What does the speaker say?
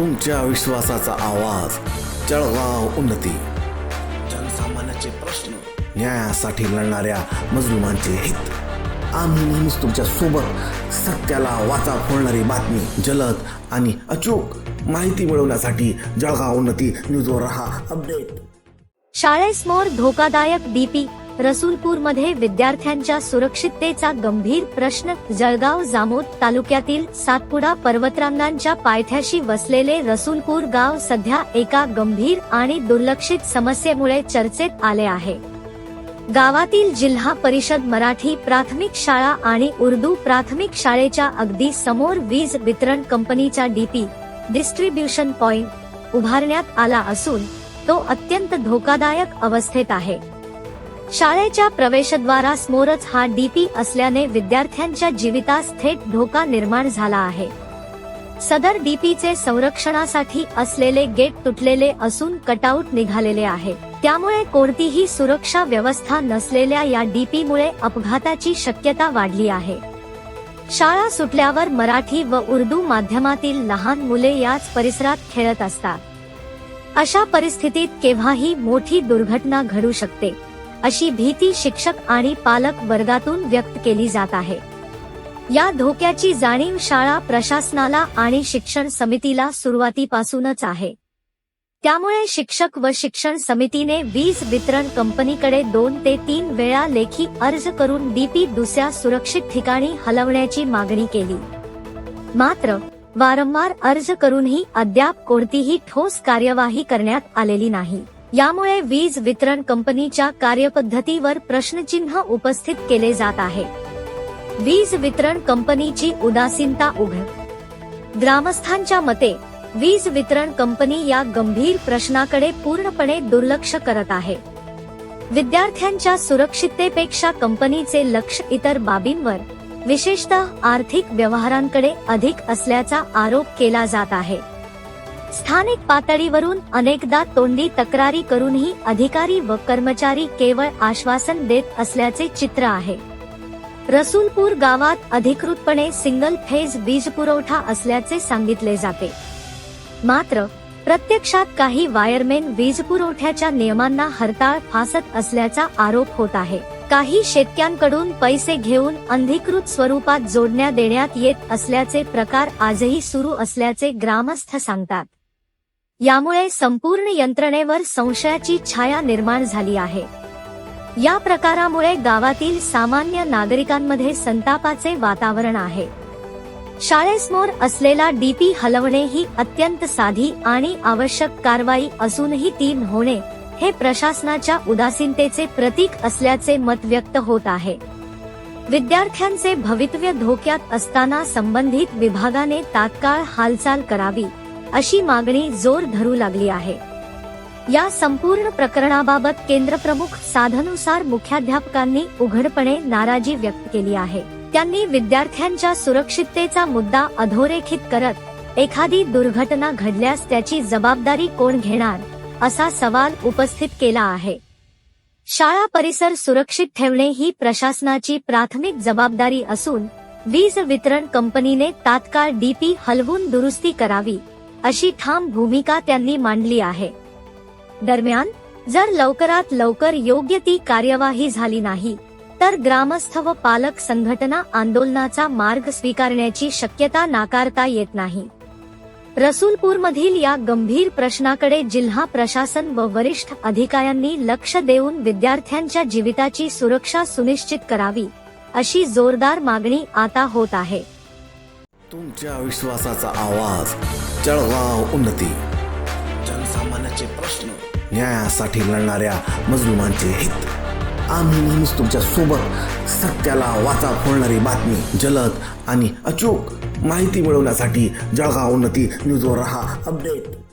तुमच्या विश्वासाचा आवाज. जळगाव उन्नती. जनसामान्याचे प्रश्न न्यायासाठी लढणाऱ्या मजलुमांचे हित. आम्ही नेहमीच तुमच्यासोबत सत्याला वाचा फोडणारी बातमी जलद आणि अचूक माहिती मिळवण्यासाठी जळगाव उन्नती न्यूजवर रहा अपडेट. शाळेसमोर धोकादायक डीपी रसूलपूरमध्ये विद्यार्थ्यांच्या सुरक्षिततेचा गंभीर प्रश्न जळगाव जामोद तालुक्यातील सातपुडा पर्वतरांगांच्या पायथ्याशी वसलेले रसूलपूर गाव सध्या एका गंभीर आणि दुर्लक्षित समस्येमुळे चर्चेत आले आहे. गावातील जिल्हा परिषद मराठी प्राथमिक शाळा आणि उर्दू प्राथमिक शाळेच्या अगदी समोर वीज वितरण कंपनीचा डीपी डिस्ट्रीब्युशन पॉइंट उभारण्यात आला असून तो अत्यंत धोकादायक अवस्थेत आहे. शाळेच्या प्रवेशद्वारासमोरच हा डीपी असल्याने विद्यार्थ्यांच्या जीवितास थेट धोका निर्माण झाला आहे. सदर डीपीचे संरक्षणासाठी असलेले गेट तुटलेले असून कटआउट निघालेले आहे. त्यामुळे कोणतीही सुरक्षा व्यवस्था नसलेल्या या डीपीमुळे अपघाताची शक्यता वाढली आहे. शाळा सुटल्यावर मराठी व उर्दू माध्यमातील लहान मुले याच परिसरात खेळत असतात. अशा परिस्थितीत केव्हाही मोठी दुर्घटना घडू शकते. अशी भीती शिक्षक आणि पालक वर्गातून व्यक्त केली जात आहे. या धोक्याची जाणीव शाळा प्रशासनाला आणि शिक्षण समितीला सुरुवातीपासूनच आहे. त्यामुळे शिक्षक व शिक्षण समितीने वीज वितरण कंपनीकडे दोन ते तीन वेळा लेखी अर्ज करून डीपी दुसऱ्या सुरक्षित ठिकाणी हलवण्याची मागणी केली. मात्र वारंवार अर्ज करूनही अद्याप कोणतीही ठोस कार्यवाही करण्यात आलेली नाही. यामुळे वीज वितरण कंपनीच्या कार्यपद्धतीवर प्रश्नचिन्ह उपस्थित केले जात आहे. वीज वितरण कंपनीची उदासीनता उघड. ग्रामस्थांच्या मते वीज वितरण कंपनी या गंभीर प्रश्नाकडे पूर्णपणे दुर्लक्ष करत आहे. विद्यार्थ्यांच्या सुरक्षिततेपेक्षा कंपनीचे लक्ष इतर बाबींवर विशेषतः आर्थिक व्यवहारांकडे अधिक असल्याचा आरोप केला जात आहे. स्थानिक पातळीवरून अनेकदा तोंडी तक्रारी करूनही अधिकारी व कर्मचारी केवळ आश्वासन देत असल्याचे चित्र आहे. रसूलपूर गावात अधिकृतपणे सिंगल फेज वीज पुरवठा असल्याचे सांगितले जाते. मात्र प्रत्यक्षात काही वायरमेन वीज पुरवठ्याच्या नियमांना हरताळ फासत असल्याचा आरोप होत आहे. काही शेतक्यांकडून पैसे घेऊन अंधिकृत स्वरूपात जोडण्या देण्यात येत असल्याचे प्रकार आजही सुरू असल्याचे ग्रामस्थ सांगतात. यामुळे संपूर्ण यंत्रणेवर संशयाची छाया निर्माण झाली आहे. या प्रकारामुळे गावातील सामान्य नागरिकांमध्ये संतापाचे वातावरण आहे. शाळेसमोर असलेला डीपी हलवणे ही अत्यंत साधी आणि आवश्यक कारवाई असूनही ती होणे हे प्रशासनाच्या उदासीनतेचे प्रतीक असल्याचे मत व्यक्त होत आहे. विद्यार्थ्यांचे भवितव्य धोक्यात असताना संबंधित विभागाने तात्काळ हालचाल करावी. अशी मागणी जोर धरू लागली आहे. या संपूर्ण प्रकरणाबाबत केंद्र प्रमुख साधनुसार मुख्याध्यापकांनी उघडपणे नाराजी व्यक्त केली आहे. त्यांनी विद्यार्थ्यांच्या सुरक्षिततेचा मुद्दा अधोरेखित करत एखादी दुर्घटना घडल्यास त्याची जबाबदारी कोण घेणार असा सवाल उपस्थित केला आहे. शाळा परिसर सुरक्षित ठेवणे ही प्रशासनाची प्राथमिक जबाबदारी असून वीज वितरण कंपनीने तात्काळ डीपी हलवून दुरुस्ती करावी अशी ठाम भूमिका त्यांनी मांडली आहे. दरम्यान जर लवकरात लवकर योग्य ती कार्यवाही झाली नाही तर ग्रामस्थ व पालक संघटना आंदोलनाचा मार्ग स्वीकारण्याची शक्यता नाकारता येत नाही. रसूलपूरमधील या गंभीर प्रश्नाकडे जिल्हा प्रशासन व वरिष्ठ अधिकाऱ्यांनी लक्ष देऊन विद्यार्थ्यांच्या जीविताची सुरक्षा सुनिश्चित करावी अशी जोरदार मागणी आता होत आहे. तुमच्या विश्वासाचा आवाज जळगाव उन्नती. जनसामान्याचे प्रश्न. न्यायासाठी लढणाऱ्या मजलुमांचे हित. आम्ही नेहमीच तुमच्यासोबत सत्याला वाचा फोडणारी बातमी जलद आणि अचूक माहिती मिळवण्यासाठी जळगाव उन्नती न्यूजवर रहा अपडेट.